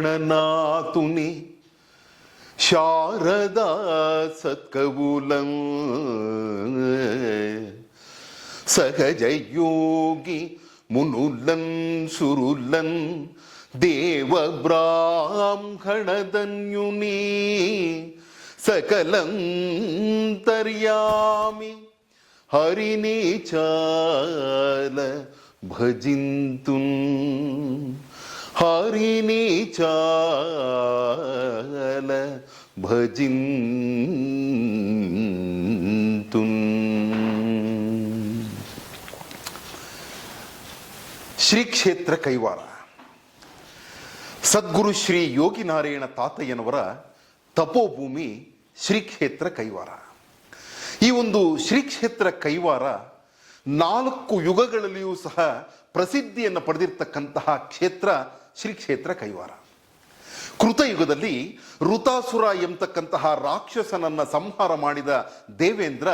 శ్రీగణనాథుని శారదా సత్కవులం సహజయోగి మునులన్ సురులన్ దేవ బ్రాహ్మణధన్యుని సకలం తర్యామి హరిని చాల భజింతున్ ಭಜಿಂತುನ್ ಭಜಿನ್ ಭಜಿಂತುನ್. ಶ್ರೀ ಕ್ಷೇತ್ರ ಕೈವಾರ ಸದ್ಗುರು ಶ್ರೀ ಯೋಗಿನಾರಾಯಣ ತಾತಯ್ಯನವರ ತಪೋಭೂಮಿ ಶ್ರೀ ಕ್ಷೇತ್ರ ಕೈವಾರ ಈ ಒಂದು ಶ್ರೀ ಕ್ಷೇತ್ರ ಕೈವಾರ ನಾಲ್ಕು ಯುಗಗಳಲ್ಲಿಯೂ ಸಹ ಪ್ರಸಿದ್ಧಿಯನ್ನು ಪಡೆದಿರ್ತಕ್ಕಂತಹ ಕ್ಷೇತ್ರ ಶ್ರೀ ಕ್ಷೇತ್ರ ಕೈವಾರ. ಕೃತಯುಗದಲ್ಲಿ ಋತಾಸುರ ಎಂಬತಕ್ಕಂತಹ ರಾಕ್ಷಸನನ್ನ ಸಂಹಾರ ಮಾಡಿದ ದೇವೇಂದ್ರ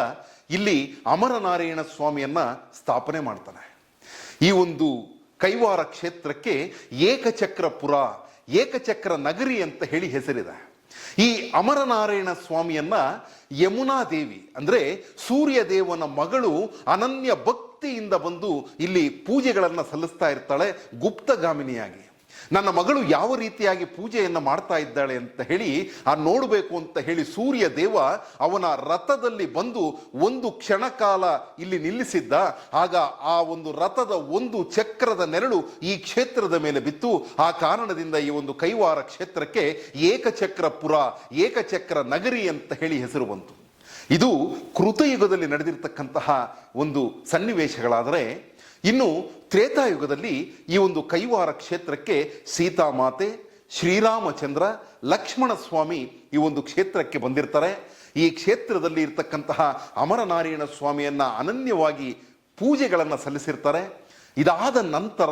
ಇಲ್ಲಿ ಅಮರನಾರಾಯಣ ಸ್ವಾಮಿಯನ್ನ ಸ್ಥಾಪನೆ ಮಾಡ್ತಾನೆ. ಈ ಒಂದು ಕೈವಾರ ಕ್ಷೇತ್ರಕ್ಕೆ ಏಕಚಕ್ರಪುರ ಏಕಚಕ್ರ ನಗರಿ ಅಂತ ಹೇಳಿ ಹೆಸರಿದೆ. ಈ ಅಮರನಾರಾಯಣ ಸ್ವಾಮಿಯನ್ನ ಯಮುನಾ ದೇವಿ ಅಂದ್ರೆ ಸೂರ್ಯ ದೇವನ ಮಗಳು ಅನನ್ಯ ಭಕ್ತಿಯಿಂದ ಬಂದು ಇಲ್ಲಿ ಪೂಜೆಗಳನ್ನು ಸಲ್ಲಿಸ್ತಾ ಇರ್ತಾಳೆ ಗುಪ್ತಗಾಮಿನಿಯಾಗಿ. ನನ್ನ ಮಗಳು ಯಾವ ರೀತಿಯಾಗಿ ಪೂಜೆಯನ್ನು ಮಾಡ್ತಾ ಇದ್ದಾಳೆ ಅಂತ ಹೇಳಿ, ಆ ನೋಡಬೇಕು ಅಂತ ಹೇಳಿ ಸೂರ್ಯ ದೇವ ಅವನ ರಥದಲ್ಲಿ ಬಂದು ಒಂದು ಕ್ಷಣ ಕಾಲ ಇಲ್ಲಿ ನಿಲ್ಲಿಸಿದ್ದ, ಆಗ ಆ ಒಂದು ರಥದ ಒಂದು ಚಕ್ರದ ನೆರಳು ಈ ಕ್ಷೇತ್ರದ ಮೇಲೆ ಬಿತ್ತು. ಆ ಕಾರಣದಿಂದ ಈ ಒಂದು ಕೈವಾರ ಕ್ಷೇತ್ರಕ್ಕೆ ಏಕಚಕ್ರಪುರ ಏಕಚಕ್ರ ನಗರಿ ಅಂತ ಹೇಳಿ ಹೆಸರು ಬಂತು. ಇದು ಕೃತಯುಗದಲ್ಲಿ ನಡೆದಿರ್ತಕ್ಕಂತಹ ಒಂದು ಸನ್ನಿವೇಶಗಳಾದರೆ, ಇನ್ನು ತ್ರೇತಾಯುಗದಲ್ಲಿ ಈ ಒಂದು ಕೈವಾರ ಕ್ಷೇತ್ರಕ್ಕೆ ಸೀತಾಮಾತೆ ಶ್ರೀರಾಮಚಂದ್ರ ಲಕ್ಷ್ಮಣ ಸ್ವಾಮಿ ಈ ಒಂದು ಕ್ಷೇತ್ರಕ್ಕೆ ಬಂದಿರ್ತಾರೆ. ಈ ಕ್ಷೇತ್ರದಲ್ಲಿ ಇರ್ತಕ್ಕಂತಹ ಅಮರನಾರಾಯಣ ಸ್ವಾಮಿಯನ್ನ ಅನನ್ಯವಾಗಿ ಪೂಜೆಗಳನ್ನು ಸಲ್ಲಿಸಿರ್ತಾರೆ. ಇದಾದ ನಂತರ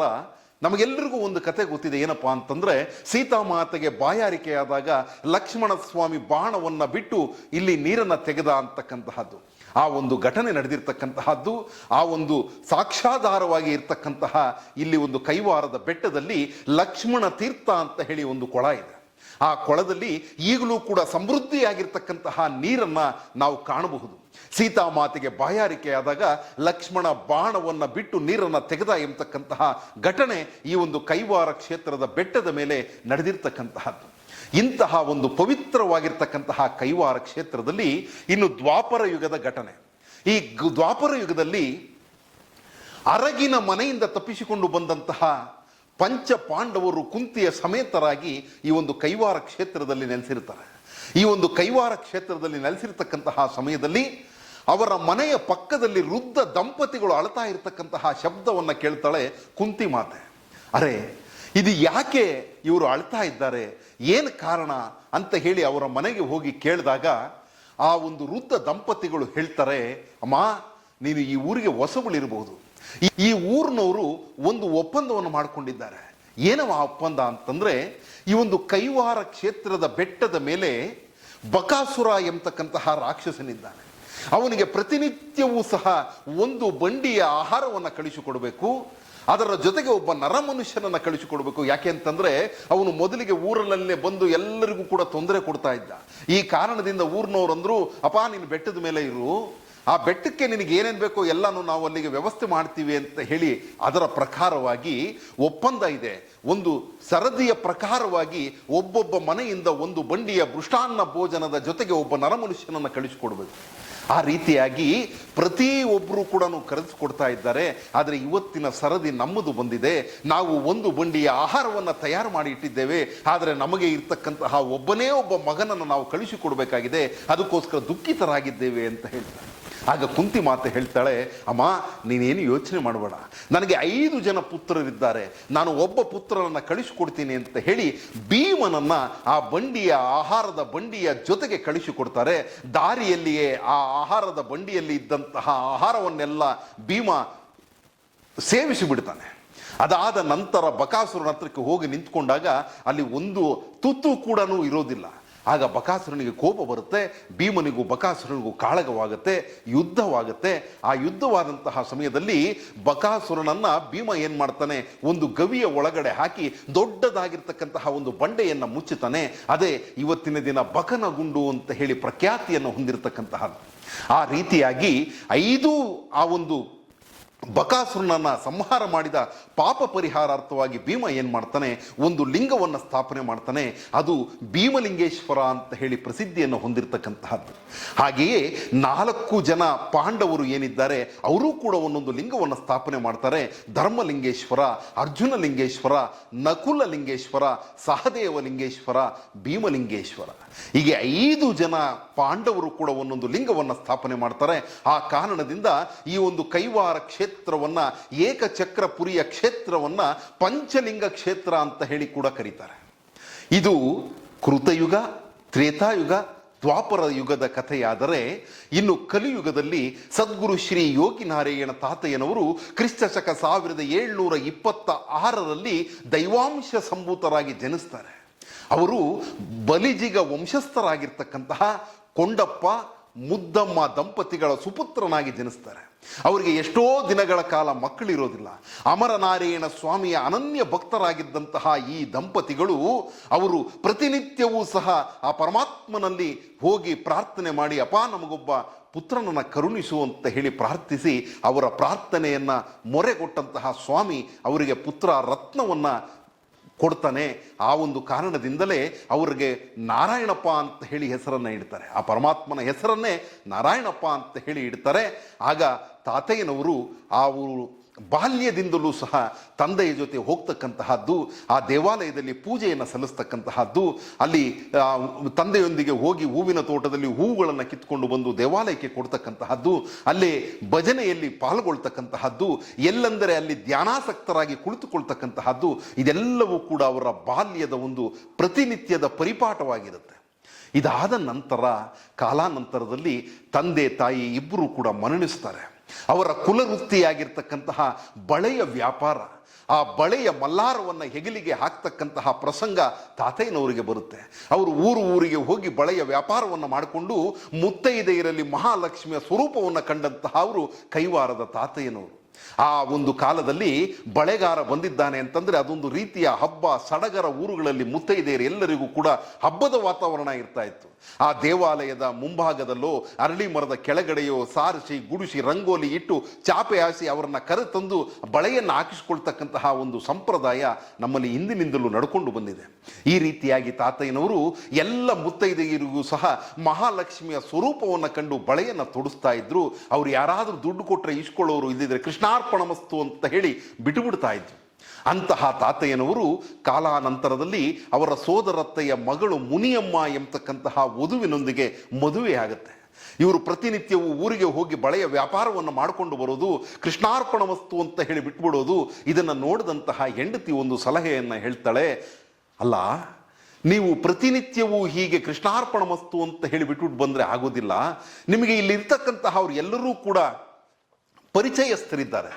ನಮಗೆಲ್ಲರಿಗೂ ಒಂದು ಕತೆ ಗೊತ್ತಿದೆ, ಏನಪ್ಪ ಅಂತಂದ್ರೆ ಸೀತಾಮಾತೆಗೆ ಬಾಯಾರಿಕೆಯಾದಾಗ ಲಕ್ಷ್ಮಣ ಸ್ವಾಮಿ ಬಾಣವನ್ನ ಬಿಟ್ಟು ಇಲ್ಲಿ ನೀರನ್ನ ತೆಗೆದ ಅಂತಕ್ಕಂತಹದ್ದು. ಆ ಒಂದು ಘಟನೆ ನಡೆದಿರ್ತಕ್ಕಂತಹದ್ದು, ಆ ಒಂದು ಸಾಕ್ಷಾಧಾರವಾಗಿ ಇರ್ತಕ್ಕಂತಹ ಇಲ್ಲಿ ಒಂದು ಕೈವಾರದ ಬೆಟ್ಟದಲ್ಲಿ ಲಕ್ಷ್ಮಣ ತೀರ್ಥ ಅಂತ ಹೇಳಿ ಒಂದು ಕೊಳ ಇದೆ. ಆ ಕೊಳದಲ್ಲಿ ಈಗಲೂ ಕೂಡ ಸಮೃದ್ಧಿಯಾಗಿರ್ತಕ್ಕಂತಹ ನೀರನ್ನು ನಾವು ಕಾಣಬಹುದು. ಸೀತಾಮಾತೆಗೆ ಬಾಯಾರಿಕೆಯಾದಾಗ ಲಕ್ಷ್ಮಣ ಬಾಣವನ್ನು ಬಿಟ್ಟು ನೀರನ್ನು ತೆಗೆದ ಎಂಬತಕ್ಕಂತಹ ಘಟನೆ ಈ ಒಂದು ಕೈವಾರ ಕ್ಷೇತ್ರದ ಬೆಟ್ಟದ ಮೇಲೆ ನಡೆದಿರ್ತಕ್ಕಂತಹದ್ದು. ಇಂತಹ ಒಂದು ಪವಿತ್ರವಾಗಿರ್ತಕ್ಕಂತಹ ಕೈವಾರ ಕ್ಷೇತ್ರದಲ್ಲಿ ಇನ್ನು ದ್ವಾಪರ ಯುಗದ ಘಟನೆ. ಈ ದ್ವಾಪರ ಯುಗದಲ್ಲಿ ಅರಗಿನ ಮನೆಯಿಂದ ತಪ್ಪಿಸಿಕೊಂಡು ಬಂದಂತಹ ಪಂಚ ಪಾಂಡವರು ಕುಂತಿಯ ಸಮೇತರಾಗಿ ಈ ಒಂದು ಕೈವಾರ ಕ್ಷೇತ್ರದಲ್ಲಿ ನೆಲೆಸಿರ್ತಾರೆ ಈ ಒಂದು ಕೈವಾರ ಕ್ಷೇತ್ರದಲ್ಲಿ ನೆಲೆಸಿರ್ತಕ್ಕಂತಹ ಸಮಯದಲ್ಲಿ ಅವರ ಮನೆಯ ಪಕ್ಕದಲ್ಲಿ ವೃದ್ಧ ದಂಪತಿಗಳು ಅಳ್ತಾ ಇರತಕ್ಕಂತಹ ಶಬ್ದವನ್ನು ಕೇಳ್ತಾಳೆ ಕುಂತಿ ಮಾತೆ. ಅರೆ ಇದು ಯಾಕೆ ಇವರು ಅಳ್ತಾ ಇದ್ದಾರೆ? ಏನು ಕಾರಣ ಅಂತ ಹೇಳಿ ಅವರ ಮನೆಗೆ ಹೋಗಿ ಕೇಳಿದಾಗ ಆ ಒಂದು ವೃದ್ಧ ದಂಪತಿಗಳು ಹೇಳ್ತಾರೆ, ಅಮ್ಮ, ನೀನು ಈ ಊರಿಗೆ ಹೊಸಗಳಿರ್ಬೋದು ಈ- ಈ ಊರಿನವರು ಒಂದು ಒಪ್ಪಂದವನ್ನು ಮಾಡಿಕೊಂಡಿದ್ದಾರೆ. ಏನವ ಆ ಒಪ್ಪಂದ ಅಂತಂದ್ರೆ, ಈ ಒಂದು ಕೈವಾರ ಕ್ಷೇತ್ರದ ಬೆಟ್ಟದ ಮೇಲೆ ಬಕಾಸುರ ಎಂಬತಕ್ಕಂತಹ ರಾಕ್ಷಸನಿದ್ದಾನೆ. ಅವನಿಗೆ ಪ್ರತಿನಿತ್ಯವೂ ಸಹ ಒಂದು ಬಂಡಿಯ ಆಹಾರವನ್ನು ಕಳಿಸಿಕೊಡಬೇಕು. ಅದರ ಜೊತೆಗೆ ಒಬ್ಬ ನರಮನುಷ್ಯನನ್ನ ಕಳಿಸಿಕೊಡ್ಬೇಕು. ಯಾಕೆ ಅಂತಂದ್ರೆ ಅವನು ಮೊದಲಿಗೆ ಊರಿನಲ್ಲೇ ಬಂದು ಎಲ್ಲರಿಗೂ ಕೂಡ ತೊಂದರೆ ಕೊಡ್ತಾ ಇದ್ದ. ಈ ಕಾರಣದಿಂದ ಊರಿನವರಂದ್ರು, ಅಪ್ಪ, ನೀನು ಬೆಟ್ಟದ ಮೇಲೆ ಇರು. ಆ ಬೆಟ್ಟಕ್ಕೆ ನಿನಗೆ ಏನೇನು ಬೇಕೋ ಎಲ್ಲನೂ ನಾವು ಅಲ್ಲಿಗೆ ವ್ಯವಸ್ಥೆ ಮಾಡ್ತೀವಿ ಅಂತ ಹೇಳಿ ಅದರ ಪ್ರಕಾರವಾಗಿ ಒಪ್ಪಂದ ಇದೆ. ಒಂದು ಸರದಿಯ ಪ್ರಕಾರವಾಗಿ ಒಬ್ಬೊಬ್ಬ ಮನೆಯಿಂದ ಒಂದು ಬಂಡಿಯ ಮೃಷ್ಟಾನ್ನ ಭೋಜನದ ಜೊತೆಗೆ ಒಬ್ಬ ನರಮನುಷ್ಯನನ್ನು ಕಳಿಸಿಕೊಡ್ಬೇಕು. ಆ ರೀತಿಯಾಗಿ ಪ್ರತಿ ಒಬ್ಬರು ಕೂಡ ಕರೆಸಿಕೊಡ್ತಾ ಇದ್ದಾರೆ. ಆದರೆ ಇವತ್ತಿನ ಸರದಿ ನಮ್ಮದು ಬಂದಿದೆ. ನಾವು ಒಂದು ಬಂಡಿಯ ಆಹಾರವನ್ನು ತಯಾರು ಮಾಡಿ ಇಟ್ಟಿದ್ದೇವೆ. ಆದರೆ ನಮಗೆ ಇರ್ತಕ್ಕಂತಹ ಒಬ್ಬನೇ ಒಬ್ಬ ಮಗನನ್ನು ನಾವು ಕಳಿಸಿಕೊಡಬೇಕಾಗಿದೆ. ಅದಕ್ಕೋಸ್ಕರ ದುಃಖಿತರಾಗಿದ್ದೇವೆ ಅಂತ ಹೇಳ್ತಾರೆ. ಆಗ ಕುಂತಿ ಮಾತು ಹೇಳ್ತಾಳೆ, ಅಮ್ಮ, ನೀನೇನು ಯೋಚನೆ ಮಾಡಬೇಡ. ನನಗೆ ಐದು ಜನ ಪುತ್ರರಿದ್ದಾರೆ. ನಾನು ಒಬ್ಬ ಪುತ್ರನನ್ನು ಕಳಿಸಿಕೊಡ್ತೀನಿ ಅಂತ ಹೇಳಿ ಭೀಮನನ್ನು ಆ ಬಂಡಿಯ, ಆಹಾರದ ಬಂಡಿಯ ಜೊತೆಗೆ ಕಳಿಸಿಕೊಡ್ತಾರೆ. ದಾರಿಯಲ್ಲಿಯೇ ಆ ಆಹಾರದ ಬಂಡಿಯಲ್ಲಿ ಇದ್ದಂತಹ ಆಹಾರವನ್ನೆಲ್ಲ ಭೀಮ ಸೇವಿಸಿ ಬಿಡ್ತಾನೆ. ಅದಾದ ನಂತರ ಬಕಾಸುರನ ಹತ್ರಕ್ಕೆ ಹೋಗಿ ನಿಂತ್ಕೊಂಡಾಗ ಅಲ್ಲಿ ಒಂದು ತುತ್ತು ಕೂಡ ಇರೋದಿಲ್ಲ. ಆಗ ಬಕಾಸುರನಿಗೆ ಕೋಪ ಬರುತ್ತೆ, ಭೀಮನಿಗೂ ಬಕಾಸುರನಿಗೂ ಕಾಳಗವಾಗುತ್ತೆ, ಯುದ್ಧವಾಗುತ್ತೆ. ಆ ಯುದ್ಧವಾದಂತಹ ಸಮಯದಲ್ಲಿ ಬಕಾಸುರನನ್ನ ಭೀಮ ಏನು ಮಾಡ್ತಾನೆ? ಒಂದು ಗವಿಯ ಒಳಗಡೆ ಹಾಕಿ ದೊಡ್ಡದಾಗಿರ್ತಕ್ಕಂತಹ ಒಂದು ಬಂಡೆಯನ್ನ ಮುಚ್ಚುತ್ತಾನೆ. ಅದೇ ಇವತ್ತಿನ ದಿನ ಬಕನ ಗುಂಡು ಅಂತ ಹೇಳಿ ಪ್ರಖ್ಯಾತಿಯನ್ನು ಹೊಂದಿರತಕ್ಕಂತಹ ಆ ರೀತಿಯಾಗಿ ಐದು ಆ ಒಂದು ಬಕಾಸುರನನ್ನ ಸಂಹಾರ ಮಾಡಿದ ಪಾಪ ಪರಿಹಾರಾರ್ಥವಾಗಿ ಭೀಮ ಏನು ಮಾಡ್ತಾನೆ? ಒಂದು ಲಿಂಗವನ್ನು ಸ್ಥಾಪನೆ ಮಾಡ್ತಾನೆ. ಅದು ಭೀಮಲಿಂಗೇಶ್ವರ ಅಂತ ಹೇಳಿ ಪ್ರಸಿದ್ಧಿಯನ್ನು ಹೊಂದಿರತಕ್ಕಂತಹದ್ದು. ಹಾಗೆಯೇ ನಾಲ್ಕು ಜನ ಪಾಂಡವರು ಏನಿದ್ದಾರೆ, ಅವರೂ ಕೂಡ ಒಂದೊಂದು ಲಿಂಗವನ್ನು ಸ್ಥಾಪನೆ ಮಾಡ್ತಾರೆ. ಧರ್ಮಲಿಂಗೇಶ್ವರ ಅರ್ಜುನ ಲಿಂಗೇಶ್ವರ ನಕುಲ ಲಿಂಗೇಶ್ವರ ಸಹದೇವ ಲಿಂಗೇಶ್ವರ ಭೀಮಲಿಂಗೇಶ್ವರ. ಹೀಗೆ ಐದು ಜನ ಪಾಂಡವರು ಕೂಡ ಒಂದೊಂದು ಲಿಂಗವನ್ನು ಸ್ಥಾಪನೆ ಮಾಡ್ತಾರೆ. ಆ ಕಾರಣದಿಂದ ಈ ಒಂದು ಕೈವಾರ ಕ್ಷೇತ್ರವನ್ನ ಏಕಚಕ್ರಪುರಿಯ ಕ್ಷೇತ್ರವನ್ನ ಪಂಚಲಿಂಗ ಕ್ಷೇತ್ರ ಅಂತ ಹೇಳಿ ಕೂಡ ಕರೀತಾರೆ. ಇದು ಕೃತಯುಗ, ತ್ರೇತಾಯುಗ, ದ್ವಾಪರ ಯುಗದ ಕಥೆಯಾದರೆ ಇನ್ನು ಕಲಿಯುಗದಲ್ಲಿ ಸದ್ಗುರು ಶ್ರೀ ಯೋಗಿ ನಾರಾಯಣ ತಾತಯ್ಯನವರು ಕ್ರಿಸ್ತ ಶಕ ಸಾವಿರದ ಏಳ್ನೂರ ಇಪ್ಪತ್ತ ಆರರಲ್ಲಿ ದೈವಾಂಶ ಸಂಭೂತರಾಗಿ ಜನಿಸ್ತಾರೆ. ಅವರು ಬಲಿಜಿಗ ವಂಶಸ್ಥರಾಗಿರ್ತಕ್ಕಂತಹ ಕೊಂಡಪ್ಪ ಮುದ್ದಮ್ಮ ದಂಪತಿಗಳ ಸುಪುತ್ರನಾಗಿ ಜನಿಸ್ತಾರೆ. ಅವರಿಗೆ ಎಷ್ಟೋ ದಿನಗಳ ಕಾಲ ಮಕ್ಕಳಿರೋದಿಲ್ಲ. ಅಮರನಾರಾಯಣ ಸ್ವಾಮಿಯ ಅನನ್ಯ ಭಕ್ತರಾಗಿದ್ದಂತಹ ಈ ದಂಪತಿಗಳು ಅವರು ಪ್ರತಿನಿತ್ಯವೂ ಸಹ ಆ ಪರಮಾತ್ಮನಲ್ಲಿ ಹೋಗಿ ಪ್ರಾರ್ಥನೆ ಮಾಡಿ ಅಪ ನಮಗೊಬ್ಬ ಪುತ್ರನನ್ನು ಕರುಣಿಸು ಅಂತ ಹೇಳಿ ಪ್ರಾರ್ಥಿಸಿ ಅವರ ಪ್ರಾರ್ಥನೆಯನ್ನು ಮೊರೆಗೊಟ್ಟಂತಹ ಸ್ವಾಮಿ ಅವರಿಗೆ ಪುತ್ರ ರತ್ನವನ್ನ ಕೊಡ್ತಾನೆ ಆ ಒಂದು ಕಾರಣದಿಂದಲೇ ಅವರಿಗೆ ನಾರಾಯಣಪ್ಪ ಅಂತ ಹೇಳಿ ಹೆಸರನ್ನು ಇಡ್ತಾರೆ. ಆ ಪರಮಾತ್ಮನ ಹೆಸರನ್ನೇ ನಾರಾಯಣಪ್ಪ ಅಂತ ಹೇಳಿ ಇಡ್ತಾರೆ. ಆಗ ತಾತಯ್ಯನವರು ಆ ಊರು ಬಾಲ್ಯದಿಂದಲೂ ಸಹ ತಂದೆಯ ಜೊತೆ ಹೋಗ್ತಕ್ಕಂತಹದ್ದು, ಆ ದೇವಾಲಯದಲ್ಲಿ ಪೂಜೆಯನ್ನು ಸಲ್ಲಿಸ್ತಕ್ಕಂತಹದ್ದು, ಅಲ್ಲಿ ತಂದೆಯೊಂದಿಗೆ ಹೋಗಿ ಹೂವಿನ ತೋಟದಲ್ಲಿ ಹೂವುಗಳನ್ನು ಕಿತ್ಕೊಂಡು ಬಂದು ದೇವಾಲಯಕ್ಕೆ ಕೊಡ್ತಕ್ಕಂತಹದ್ದು, ಅಲ್ಲೇ ಭಜನೆಯಲ್ಲಿ ಪಾಲ್ಗೊಳ್ತಕ್ಕಂತಹದ್ದು, ಎಲ್ಲೆಂದರೆ ಅಲ್ಲಿ ಧ್ಯಾನಾಸಕ್ತರಾಗಿ ಕುಳಿತುಕೊಳ್ತಕ್ಕಂತಹದ್ದು, ಇದೆಲ್ಲವೂ ಕೂಡ ಅವರ ಬಾಲ್ಯದ ಒಂದು ಪ್ರತಿನಿತ್ಯದ ಪರಿಪಾಠವಾಗಿರುತ್ತೆ. ಇದಾದ ನಂತರ, ಕಾಲಾನಂತರದಲ್ಲಿ ತಂದೆ ತಾಯಿ ಇಬ್ಬರೂ ಕೂಡ ಮರಣಿಸ್ತಾರೆ. ಅವರ ಕುಲವೃತ್ತಿಯಾಗಿರ್ತಕ್ಕಂತಹ ಬಳೆಯ ವ್ಯಾಪಾರ, ಆ ಬಳೆಯ ಮಲ್ಲಾರವನ್ನು ಹೆಗಲಿಗೆ ಹಾಕ್ತಕ್ಕಂತಹ ಪ್ರಸಂಗ ತಾತಯ್ಯನವರಿಗೆ ಬರುತ್ತೆ. ಅವರು ಊರು ಊರಿಗೆ ಹೋಗಿ ಬಳೆಯ ವ್ಯಾಪಾರವನ್ನು ಮಾಡಿಕೊಂಡು ಮುತ್ತೈದೆಯರಲ್ಲಿ ಮಹಾಲಕ್ಷ್ಮಿಯ ಸ್ವರೂಪವನ್ನು ಕಂಡಂತಹ ಅವರು ಕೈವಾರದ ತಾತಯ್ಯನವರು. ಆ ಒಂದು ಕಾಲದಲ್ಲಿ ಬಳೆಗಾರ ಬಂದಿದ್ದಾನೆ ಅಂತಂದ್ರೆ ಅದೊಂದು ರೀತಿಯ ಹಬ್ಬ ಸಡಗರ ಊರುಗಳಲ್ಲಿ ಮುತ್ತೈದೆಯರು ಎಲ್ಲರಿಗೂ ಕೂಡ ಹಬ್ಬದ ವಾತಾವರಣ ಇರ್ತಾ ಇತ್ತು. ಆ ದೇವಾಲಯದ ಮುಂಭಾಗದಲ್ಲೋ ಅರಳಿ ಮರದ ಕೆಳಗಡೆಯೋ ಸಾರಿಸಿ, ಗುಡಿಸಿ, ರಂಗೋಲಿ ಇಟ್ಟು ಚಾಪೆ ಹಾಸಿ ಅವರನ್ನ ಕರೆತಂದು ಬಳೆಯನ್ನು ಹಾಕಿಸ್ಕೊಳ್ತಕ್ಕಂತಹ ಒಂದು ಸಂಪ್ರದಾಯ ನಮ್ಮಲ್ಲಿ ಹಿಂದಿನಿಂದಲೂ ನಡ್ಕೊಂಡು ಬಂದಿದೆ. ಈ ರೀತಿಯಾಗಿ ತಾತಯ್ಯನವರು ಎಲ್ಲ ಮುತ್ತೈದೆಯರಿಗೂ ಸಹ ಮಹಾಲಕ್ಷ್ಮಿಯ ಸ್ವರೂಪವನ್ನು ಕಂಡು ಬಳೆಯನ್ನು ತೊಡಿಸ್ತಾ ಇದ್ರು. ಅವ್ರು ಯಾರಾದರೂ ದುಡ್ಡು ಕೊಟ್ಟರೆ ಇಸ್ಕೊಳ್ಳೋರು ಇದ್ದಿದ್ರೆ ಕೃಷ್ಣಾರ್ಪಣ ಮಸ್ತು ಅಂತ ಹೇಳಿ ಬಿಟ್ಟುಬಿಡ್ತಾ ಇದ್ರು ಅಂತಹ ತಾತಯ್ಯನವರು ಕಾಲಾನಂತರದಲ್ಲಿ ಅವರ ಸೋದರತ್ತೆಯ ಮಗಳು ಮುನಿಯಮ್ಮ ಎಂಬತಕ್ಕಂತಹ ವಧುವಿನೊಂದಿಗೆ ಮದುವೆಯಾಗುತ್ತೆ ಇವರು ಪ್ರತಿನಿತ್ಯವೂ ಊರಿಗೆ ಹೋಗಿ ಬಳೆಯ ವ್ಯಾಪಾರವನ್ನು ಮಾಡಿಕೊಂಡು ಬರೋದು ಕೃಷ್ಣಾರ್ಪಣ ವಸ್ತು ಅಂತ ಹೇಳಿ ಬಿಟ್ಬಿಡೋದು, ಇದನ್ನು ನೋಡಿದಂತಹ ಹೆಂಡತಿ ಒಂದು ಸಲಹೆಯನ್ನು ಹೇಳ್ತಾಳೆ, ಅಲ್ಲ, ನೀವು ಪ್ರತಿನಿತ್ಯವೂ ಹೀಗೆ ಕೃಷ್ಣಾರ್ಪಣ ವಸ್ತು ಅಂತ ಹೇಳಿ ಬಿಟ್ಬಿಟ್ಟು ಬಂದರೆ ಆಗೋದಿಲ್ಲ. ನಿಮಗೆ ಇಲ್ಲಿರ್ತಕ್ಕಂತಹ ಅವ್ರು ಎಲ್ಲರೂ ಕೂಡ ಪರಿಚಯಸ್ಥರಿದ್ದಾರೆ.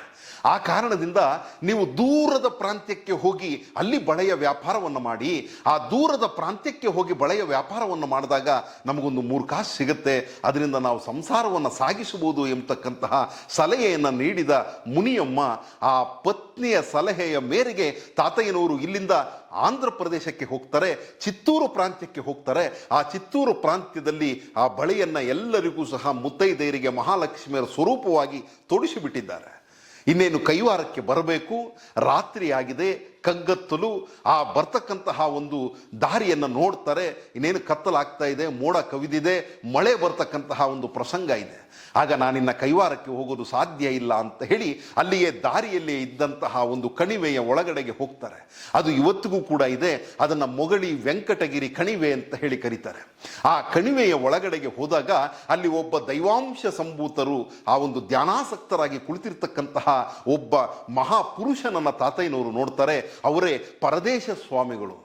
ಆ ಕಾರಣದಿಂದ ನೀವು ದೂರದ ಪ್ರಾಂತ್ಯಕ್ಕೆ ಹೋಗಿ ಅಲ್ಲಿ ಬಳೆಯ ವ್ಯಾಪಾರವನ್ನು ಮಾಡಿ, ಆ ದೂರದ ಪ್ರಾಂತ್ಯಕ್ಕೆ ಹೋಗಿ ಬಳೆಯ ವ್ಯಾಪಾರವನ್ನು ಮಾಡಿದಾಗ ನಮಗೊಂದು ಮೂರು ಕಾಸು ಸಿಗುತ್ತೆ. ಅದರಿಂದ ನಾವು ಸಂಸಾರವನ್ನು ಸಾಗಿಸಬಹುದು ಎಂಬತಕ್ಕಂತಹ ಸಲಹೆಯನ್ನು ನೀಡಿದ ಮುನಿಯಮ್ಮ ಆ ಪತ್ನಿಯ ಸಲಹೆಯ ಮೇರೆಗೆ ತಾತಯ್ಯನವರು ಇಲ್ಲಿಂದ ಆಂಧ್ರ ಪ್ರದೇಶಕ್ಕೆ ಹೋಗ್ತಾರೆ, ಚಿತ್ತೂರು ಪ್ರಾಂತ್ಯಕ್ಕೆ ಹೋಗ್ತಾರೆ. ಆ ಚಿತ್ತೂರು ಪ್ರಾಂತ್ಯದಲ್ಲಿ ಆ ಬಳೆಯನ್ನು ಎಲ್ಲರಿಗೂ ಸಹ ಮುತ್ತೈದೆಯರಿಗೆ ಮಹಾಲಕ್ಷ್ಮಿಯರ ಸ್ವರೂಪವಾಗಿ ತೊಡಿಸಿಬಿಟ್ಟಿದ್ದಾರೆ. ಇನ್ನೇನು ಕೈವಾರಕ್ಕೆ ಬರಬೇಕು? ರಾತ್ರಿ ಆಗಿದೆ ಕಗ್ಗತ್ತಲು ಆ ಬರ್ತಕ್ಕಂತಹ ಒಂದು ದಾರಿಯನ್ನು ನೋಡ್ತಾರೆ. ಇನ್ನೇನು ಕತ್ತಲಾಗ್ತಾ ಇದೆ, ಮೋಡ ಕವಿದಿದೆ, ಮಳೆ ಬರ್ತಕ್ಕಂತಹ ಒಂದು ಪ್ರಸಂಗ ಇದೆ. ಆಗ ನಾನಿನ್ನ ಕೈವಾರಕ್ಕೆ ಹೋಗೋದು ಸಾಧ್ಯ ಇಲ್ಲ ಅಂತ ಹೇಳಿ ಅಲ್ಲಿಯೇ ದಾರಿಯಲ್ಲೇ ಇದ್ದಂತಹ ಒಂದು ಕಣಿವೆಯ ಒಳಗಡೆಗೆ ಹೋಗ್ತಾರೆ. ಅದು ಇವತ್ತಿಗೂ ಕೂಡ ಇದೆ. ಅದನ್ನು ಮೊಗಳಿ ವೆಂಕಟಗಿರಿ ಕಣಿವೆ ಅಂತ ಹೇಳಿ ಕರೀತಾರೆ. ಆ ಕಣಿವೆಯ ಒಳಗಡೆಗೆ ಹೋದಾಗ ಅಲ್ಲಿ ಒಬ್ಬ ದೈವಾಂಶ ಸಂಭೂತರು, ಆ ಒಂದು ಧ್ಯಾನಾಸಕ್ತರಾಗಿ ಕುಳಿತಿರ್ತಕ್ಕಂತಹ ಒಬ್ಬ ಮಹಾಪುರುಷನನ್ನ ತಾತಯ್ಯನವರು ನೋಡ್ತಾರೆ. ಅವರೇ ಪರದೇಶ ಸ್ವಾಮಿಗಳು.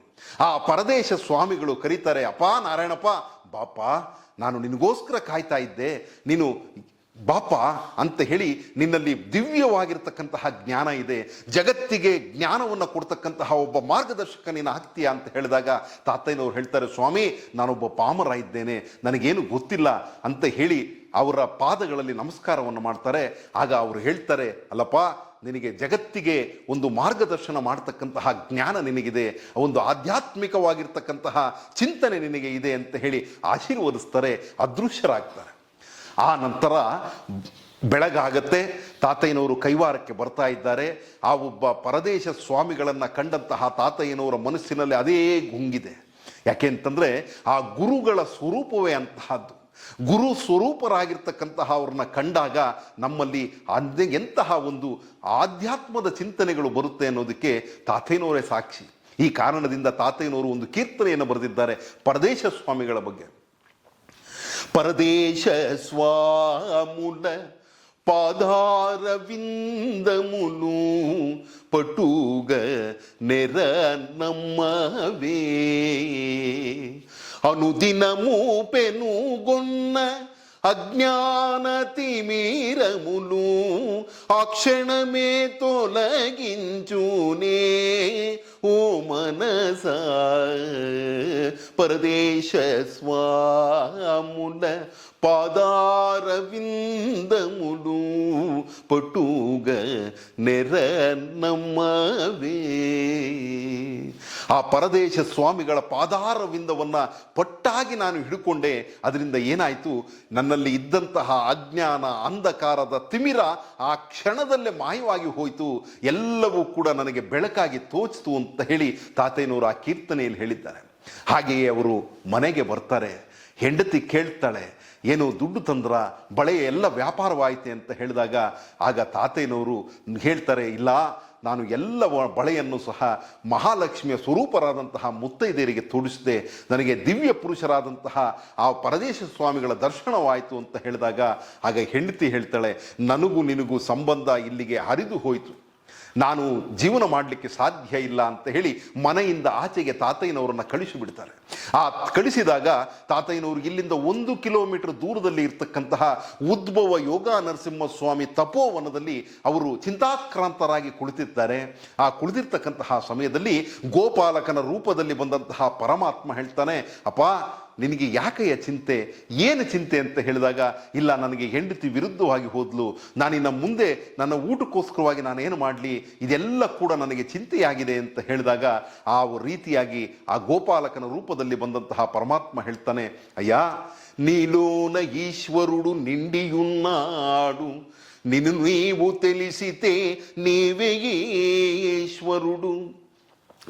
ಆ ಪರದೇಶ ಸ್ವಾಮಿಗಳು ಕರೀತಾರೆ, ಅಪ್ಪ ನಾರಾಯಣಪ್ಪ ಬಾಪ ನಾನು ನಿನಗೋಸ್ಕರ ಕಾಯ್ತಾ ಇದ್ದೆ. ನೀನು ಬಾಪ ಅಂತ ಹೇಳಿ ನಿನ್ನಲ್ಲಿ ದಿವ್ಯವಾಗಿರ್ತಕ್ಕಂತಹ ಜ್ಞಾನ ಇದೆ. ಜಗತ್ತಿಗೆ ಜ್ಞಾನವನ್ನು ಕೊಡ್ತಕ್ಕಂತಹ ಒಬ್ಬ ಮಾರ್ಗದರ್ಶಕ ನೀನು ಆಗ್ತೀಯ ಅಂತ ಹೇಳಿದಾಗ ತಾತಯ್ಯನವ್ರು ಹೇಳ್ತಾರೆ, ಸ್ವಾಮಿ, ನಾನೊಬ್ಬ ಪಾಮರ ಇದ್ದೇನೆ. ನನಗೇನು ಗೊತ್ತಿಲ್ಲ ಅಂತ ಹೇಳಿ ಅವರ ಪಾದಗಳಲ್ಲಿ ನಮಸ್ಕಾರವನ್ನು ಮಾಡ್ತಾರೆ. ಆಗ ಅವರು ಹೇಳ್ತಾರೆ, ಅಲ್ಲಪ್ಪ ನಿನಗೆ ಜಗತ್ತಿಗೆ ಒಂದು ಮಾರ್ಗದರ್ಶನ ಮಾಡ್ತಕ್ಕಂತಹ ಜ್ಞಾನ ನಿನಗಿದೆ, ಒಂದು ಆಧ್ಯಾತ್ಮಿಕವಾಗಿರ್ತಕ್ಕಂತಹ ಚಿಂತನೆ ನಿನಗೆ ಇದೆ ಅಂತ ಹೇಳಿ ಆಶೀರ್ವದಿಸ್ತಾರೆ, ಅದೃಶ್ಯರಾಗ್ತಾರೆ. ಆ ನಂತರ ಬೆಳಗಾಗತ್ತೆ, ತಾತಯ್ಯನವರು ಕೈವಾರಕ್ಕೆ ಬರ್ತಾ ಇದ್ದಾರೆ. ಆ ಒಬ್ಬ ಪರದೇಶ ಸ್ವಾಮಿಗಳನ್ನು ಕಂಡಂತಹ ತಾತಯ್ಯನವರ ಮನಸ್ಸಿನಲ್ಲಿ ಅದೇ ಗುಂಗಿದೆ. ಯಾಕೆ ಅಂತಂದರೆ ಆ ಗುರುಗಳ ಸ್ವರೂಪವೇ ಅಂತಹದ್ದು. ಗುರು ಸ್ವರೂಪರಾಗಿರ್ತಕ್ಕಂತಹ ಅವ್ರನ್ನ ಕಂಡಾಗ ನಮ್ಮಲ್ಲಿ ಅದೇ ಎಂತಹ ಒಂದು ಆಧ್ಯಾತ್ಮದ ಚಿಂತನೆಗಳು ಬರುತ್ತೆ ಅನ್ನೋದಕ್ಕೆ ತಾತಯ್ಯನವರೇ ಸಾಕ್ಷಿ. ಈ ಕಾರಣದಿಂದ ತಾತೇನೋರು ಒಂದು ಕೀರ್ತನೆಯನ್ನು ಬರೆದಿದ್ದಾರೆ ಪರದೇಶ ಸ್ವಾಮಿಗಳ ಬಗ್ಗೆ. ಪರದೇಶ ಸ್ವಾಮುಲ పాదారవిందములు ಪಟುಗ ನೆರ ನಮ್ಮವೇ. అనుదినము పెనుగొన్న అజ్ఞాన తిమీరములు అక్షణమే తొలగించునే ఓ మనస పరదేశ స్వాముల పాదార విందములు పట్టుగ నెర నమ్మవే ಆ ಪರದೇಶ ಸ್ವಾಮಿಗಳ ಪಾದಾರವಿಂದವನ್ನು ಪಟ್ಟಾಗಿ ನಾನು ಹಿಡ್ಕೊಂಡೆ. ಅದರಿಂದ ಏನಾಯಿತು? ನನ್ನಲ್ಲಿ ಇದ್ದಂತಹ ಅಜ್ಞಾನ, ಅಂಧಕಾರದ ತಿಮಿರ ಆ ಕ್ಷಣದಲ್ಲೇ ಮಾಯವಾಗಿ ಹೋಯಿತು. ಎಲ್ಲವೂ ಕೂಡ ನನಗೆ ಬೆಳಕಾಗಿ ತೋಚಿತು ಅಂತ ಹೇಳಿ ತಾತಯ್ಯನವರು ಆ ಕೀರ್ತನೆಯಲ್ಲಿ ಹೇಳಿದ್ದಾರೆ. ಹಾಗೆಯೇ ಅವರು ಮನೆಗೆ ಬರ್ತಾರೆ. ಹೆಂಡತಿ ಕೇಳ್ತಾಳೆ, ಏನು ದುಡ್ಡು ತಂದ್ರ? ಬಳೆಯ ಎಲ್ಲ ವ್ಯಾಪಾರವಾಯಿತೆ ಅಂತ ಹೇಳಿದಾಗ ಆಗ ತಾತಯ್ಯನವರು ಹೇಳ್ತಾರೆ, ಇಲ್ಲ ನಾನು ಎಲ್ಲ ಬಳೆಯನ್ನು ಸಹ ಮಹಾಲಕ್ಷ್ಮಿಯ ಸ್ವರೂಪರಾದಂತಹ ಮುತ್ತೈದೆಯರಿಗೆ ತೋಡಿಸಿದೆ ನನಗೆ ದಿವ್ಯ ಪುರುಷರಾದಂತಹ ಆ ಪರದೇಶ ಸ್ವಾಮಿಗಳ ದರ್ಶನವಾಯಿತು ಅಂತ ಹೇಳಿದಾಗ ಆಗ ಹೆಂಡತಿ ಹೇಳ್ತಾಳೆ, ನನಗೂ ನಿನಗೂ ಸಂಬಂಧ ಇಲ್ಲಿಗೆ ಹರಿದು ಹೋಯಿತು. ನಾನು ಜೀವನ ಮಾಡಲಿಕ್ಕೆ ಸಾಧ್ಯ ಇಲ್ಲ ಅಂತ ಹೇಳಿ ಮನೆಯಿಂದ ಆಚೆಗೆ ತಾತಯ್ಯನವರನ್ನು ಕಳಿಸಿಬಿಡ್ತಾರೆ ಆ ಕಳಿಸಿದಾಗ ತಾತಯ್ಯನವರು ಇಲ್ಲಿಂದ ಒಂದು ಕಿಲೋಮೀಟರ್ ದೂರದಲ್ಲಿ ಇರ್ತಕ್ಕಂತಹ ಉದ್ಭವ ಯೋಗ ನರಸಿಂಹ ಸ್ವಾಮಿ ತಪೋವನದಲ್ಲಿ ಅವರು ಚಿಂತಾಕ್ರಾಂತರಾಗಿ ಕುಳಿತಿದ್ದಾರೆ. ಆ ಕುಳಿತಿರ್ತಕ್ಕಂತಹ ಸಮಯದಲ್ಲಿ ಗೋಪಾಲಕನ ರೂಪದಲ್ಲಿ ಬಂದಂತಹ ಪರಮಾತ್ಮ ಹೇಳ್ತಾನೆ, ಅಪ್ಪ ನಿನಗೆ ಯಾಕೆಯ ಚಿಂತೆ? ಏನು ಚಿಂತೆ ಅಂತ ಹೇಳಿದಾಗ, ಇಲ್ಲ, ನನಗೆ ಹೆಂಡತಿ ವಿರುದ್ಧವಾಗಿ ಹೋದ್ಲು. ನಾನಿನ್ನ ಮುಂದೆ ನನ್ನ ಊಟಕ್ಕೋಸ್ಕರವಾಗಿ ನಾನು ಏನು ಮಾಡಲಿ? ಇದೆಲ್ಲ ಕೂಡ ನನಗೆ ಚಿಂತೆಯಾಗಿದೆ ಅಂತ ಹೇಳಿದಾಗ, ಆ ರೀತಿಯಾಗಿ ಆ ಗೋಪಾಲಕನ ರೂಪದಲ್ಲಿ ಬಂದಂತಹ ಪರಮಾತ್ಮ ಹೇಳ್ತಾನೆ, ಅಯ್ಯ ನೀಲೋನ ಈಶ್ವರುಡು ನಿಂಡಿಯುನ್ನಾಡು. ನಿನ್ನು ನೀವು ತಿಳಿಸಿತೆ ನೀವೇ ಈಶ್ವರುಡು.